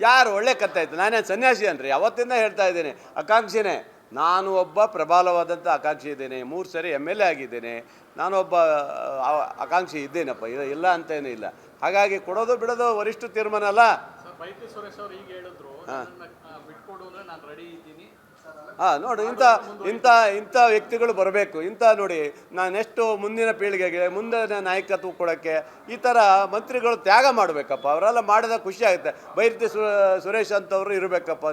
ಯಾರು ಒಳ್ಳೆ ಕತ್ತಾಯ್ತು ನಾನೇ ಸನ್ಯಾಸಿ ಅನ್ರಿ ಅವತ್ತಿಂದ ಹೇಳ್ತಾ ಇದ್ದೀನಿ? ಆಕಾಂಕ್ಷಿನೇ ನಾನು ಒಬ್ಬ ಪ್ರಬಲವಾದಂಥ ಆಕಾಂಕ್ಷಿ ಇದ್ದೇನೆ. ಮೂರು ಸರಿ ಎಂ ಎಲ್ ಎ ಆಗಿದ್ದೇನೆ. ನಾನೊಬ್ಬ ಒಬ್ಬ ಆಕಾಂಕ್ಷಿ ಇದ್ದೇನಪ್ಪ? ಇಲ್ಲ ಇಲ್ಲ ಅಂತೇನೂ ಇಲ್ಲ. ಹಾಗಾಗಿ ಕೊಡೋದು ಬಿಡೋದು ವರಿಷ್ಠ ತೀರ್ಮಾನ ಅಲ್ಲ? ಹಾಂ, ನೋಡಿ, ಇಂಥ ಇಂಥ ಇಂಥ ವ್ಯಕ್ತಿಗಳು ಬರಬೇಕು. ಇಂಥ ನೋಡಿ ನಾನು ಎಷ್ಟು ಮುಂದಿನ ಪೀಳಿಗೆಗೆ, ಮುಂದಿನ ನಾಯಕತ್ವ ಕೊಡೋಕ್ಕೆ ಈ ಥರ ಮಂತ್ರಿಗಳು ತ್ಯಾಗ ಮಾಡಬೇಕಪ್ಪ. ಅವರೆಲ್ಲ ಮಾಡಿದಾಗ ಖುಷಿ ಆಗುತ್ತೆ. ಬೈರತಿ ಸು, ಸುರೇಶ್ ಅಂತವರು ಇರಬೇಕಪ್ಪ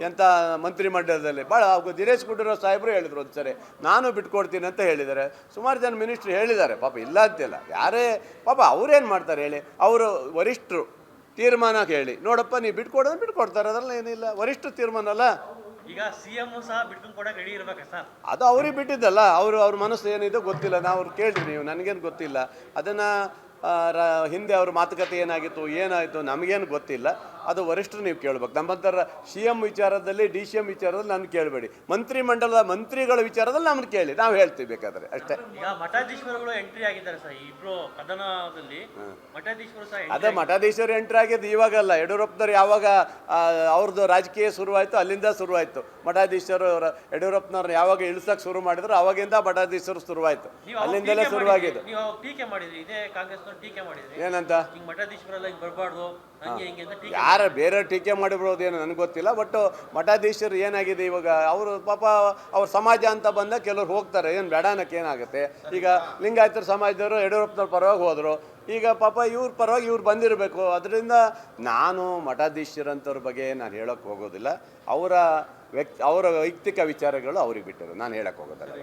ಎಂಥ ಮಂತ್ರಿ ಮಂಡಲದಲ್ಲಿ. ಭಾಳ ದಿನೇಶ್ ಗುಂಡೂರಾವ್ ಸಾಹೇಬರು ಹೇಳಿದ್ರು ಒಂದು ಸರಿ ನಾನು ಬಿಟ್ಕೊಡ್ತೀನಿ ಅಂತ ಹೇಳಿದ್ದಾರೆ. ಸುಮಾರು ಜನ ಮಿನಿಸ್ಟ್ರು ಹೇಳಿದ್ದಾರೆ. ಪಾಪ ಇಲ್ಲ ಅಂತಿಲ್ಲ. ಯಾರೇ, ಪಾಪ ಅವ್ರೇನು ಮಾಡ್ತಾರೆ ಹೇಳಿ? ಅವರು ವರಿಷ್ಠರು ತೀರ್ಮಾನ ಹೇಳಿ. ನೋಡಪ್ಪ ನೀವು ಬಿಟ್ಕೊಡೋದು ಬಿಟ್ಕೊಡ್ತಾರೆ. ಅದರಲ್ಲಿ ಏನಿಲ್ಲ ವರಿಷ್ಠ ತೀರ್ಮಾನ ಅಲ್ಲ? ಈಗ ಸಿ ಎಂ ಸಹ ಬಿಟ್ಕೊಂಡು ಕೊಡಕ್ಕೆ ರೆಡಿ ಇರ್ಬೇಕಾ ಸರ್? ಅದು ಅವ್ರಿಗೆ ಬಿಟ್ಟಿದ್ದಲ್ಲ, ಅವರು ಅವ್ರ ಮನಸ್ಸು ಏನಿದೆ ಗೊತ್ತಿಲ್ಲ. ನಾವು ಅವ್ರು ಕೇಳ್ರಿ ನೀವು, ನನಗೇನು ಗೊತ್ತಿಲ್ಲ. ಅದನ್ನು ಹಿಂದೆ ಅವ್ರ ಮಾತುಕತೆ ಏನಾಗಿತ್ತು, ಏನಾಯಿತು ನಮಗೇನು ಗೊತ್ತಿಲ್ಲ. ಅದು ವರಿಷ್ಠರು ನೀವು ಕೇಳಬೇಕು. ನಮ್ಮಂತರ ಸಿ ಎಂ ವಿಚಾರದಲ್ಲಿ ಡಿ ಸಿ ಎಂ ವಿಚಾರದಲ್ಲಿ ನಾನು ಕೇಳಬೇಡಿ. ಮಂತ್ರಿ ಮಂಡಲದ ಮಂತ್ರಿಗಳ ವಿಚಾರದಲ್ಲಿ ನಮ್ಮನ್ನು ಕೇಳಿ ನಾವು ಹೇಳ್ತೀವಿ ಬೇಕಾದ್ರೆ ಅಷ್ಟೇ. ಮಠಾಧೀಶ್ವರಗಳು ಎಂಟ್ರಿ ಆಗಿದ್ದಾರೆ ಸರ್ ಇಬ್ಬರು ಇಬ್ರು ಕದನದಲ್ಲಿ ಮಠಾಧೀಶ್ವರ ಸಹ ಅದೇ ಮಠಾಧೀಶರು ಎಂಟ್ರಿ ಆಗಿದ್ದು ಇವಾಗಲ್ಲ ಯಡಿಯೂರಪ್ಪನವ್ರು ಯಾವಾಗ ಅವ್ರದ್ದು ರಾಜಕೀಯ ಶುರುವಾಯಿತು ಅಲ್ಲಿಂದ ಶುರುವಾಯಿತು. ಮಠಾಧೀಶರು ಅವರ ಯಡಿಯೂರಪ್ಪನವ್ರು ಯಾವಾಗ ಇಳಿಸಕ್ಕೆ ಶುರು ಮಾಡಿದ್ರು ಅವಾಗಿಂದ ಮಠಾಧೀಶರು ಶುರುವಾಯಿತು. ಅಲ್ಲಿಂದಲೇ ಶುರುವಾಗಿದ್ದು ಟೀಕೆ ಮಾಡಿದ್ರಿ ಇದೇ ಕಾಂಗ್ರೆಸ್ ಟೀಕೆ ಮಾಡಿದ್ರಿ. ಏನಂತ? ಮಠಾಧೀಶ್ವರ ಮಠಾಧೀಶ್ವರೆಲ್ಲ ಬರಬಾರ್ದು ಯಾರ ಬೇರೆ ಟೀಕೆ ಮಾಡಿಬಿಡೋದು ಏನು ನನಗೆ ಗೊತ್ತಿಲ್ಲ ಬಟ್ ಮಠಾಧೀಶರು ಏನಾಗಿದೆ ಇವಾಗ, ಅವರು ಪಾಪ ಅವ್ರ ಸಮಾಜ ಅಂತ ಬಂದ ಕೆಲವ್ರು ಹೋಗ್ತಾರೆ, ಏನು ಬೇಡ ಅನ್ನಕ್ಕೆ ಏನಾಗುತ್ತೆ? ಈಗ ಲಿಂಗಾಯತರ ಸಮಾಜದವರು ಯಡಿಯೂರಪ್ಪನವ್ರ ಪರವಾಗಿ ಹೋದರು, ಈಗ ಪಾಪ ಇವ್ರ ಪರವಾಗಿ ಇವ್ರು ಬಂದಿರಬೇಕು, ಅದರಿಂದ ನಾನು ಮಠಾಧೀಶರಂಥವ್ರ ಬಗ್ಗೆ ನಾನು ಹೇಳೋಕ್ಕೆ ಹೋಗೋದಿಲ್ಲ, ಅವರ ವ್ಯಕ್ತಿ, ಅವರ ವೈಯಕ್ತಿಕ ವಿಚಾರಗಳು ಅವ್ರಿಗೆ ಬಿಟ್ಟರು ನಾನು ಹೇಳಕ್ಕೆ ಹೋಗೋದಿಲ್ಲ.